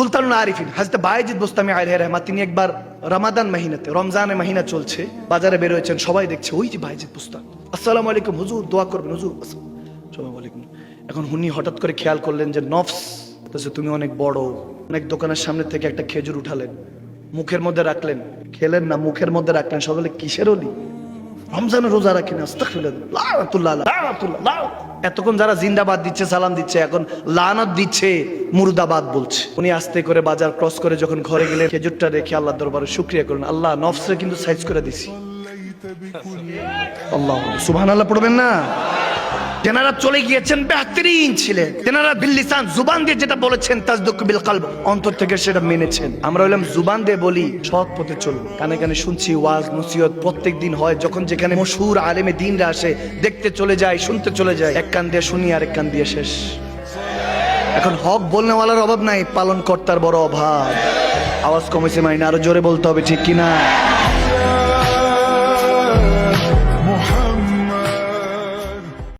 সুলতানুল আরিফিন হাজতে বাইজিদ বোস্তামি আলহ রহমা তিনি একবার রমাদান মাহিনাতে, রমজানের মাহিনা চলছে, বাজারে বের হয়েছেন, সবাই দেখছে, ওই যে বাইজিদ বুস্তান আসসালামু আলাইকুম, হুজুর, দোয়া করবেন, হুজুর। আসসালামু আলাইকুম। এখন হুনি হঠাৎ করে খেয়াল করলেন যে নফস তুমি অনেক বড়। অনেক দোকানের সামনে থেকে একটা খেজুর উঠালেন, মুখের মধ্যে রাখলেন। খেলেন না, মুখের মধ্যে রাখলেন, সকালে কিসের অলি? রমজানের রোজা রাখি না এতক্ষণ যারা জিন্দাবাদ দিচ্ছে সালাম দিচ্ছে এখন লানত দিচ্ছে মুর্দাবাদ বলছে। উনি আস্তে করে বাজার ক্রস করে যখন ঘরে গেলে খেজুরটা রেখে আল্লাহ দরবারে শুক্রিয়া করলেন। আল্লাহ নফসে কিন্তু সাইজ করে দিছি। আল্লাহ। সুবাহ আল্লাহ পড়বেন না? তেনারা চলে গিয়েছেন বেহতরিন ছিলেন তেনারা বিল্লিসান জুবান দিয়ে যেটা বলেছেন, তাজদুক বিল কালব, অন্তর থেকে সেটা মেনেছেন। আমরা হইলাম জুবান দিয়ে বলি, সৎ পথে চলুন। কানে কানে শুনছি ওয়াজ, নসিহত প্রত্যেক দিন হয়, যখন যেখানে মশহুর আলেমে দিনরা আসে, দেখতে চলে যায়, শুনতে চলে যায়। এক কান দিয়ে শুনি আর এক কান দিয়ে শেষ। এখন হক বলনেওয়ালার অভাব নাই পালন কর্তার বড় অভাব। আওয়াজ কমেছে মাইনা, আরও জোরে বলতে হবে, ঠিক কিনা?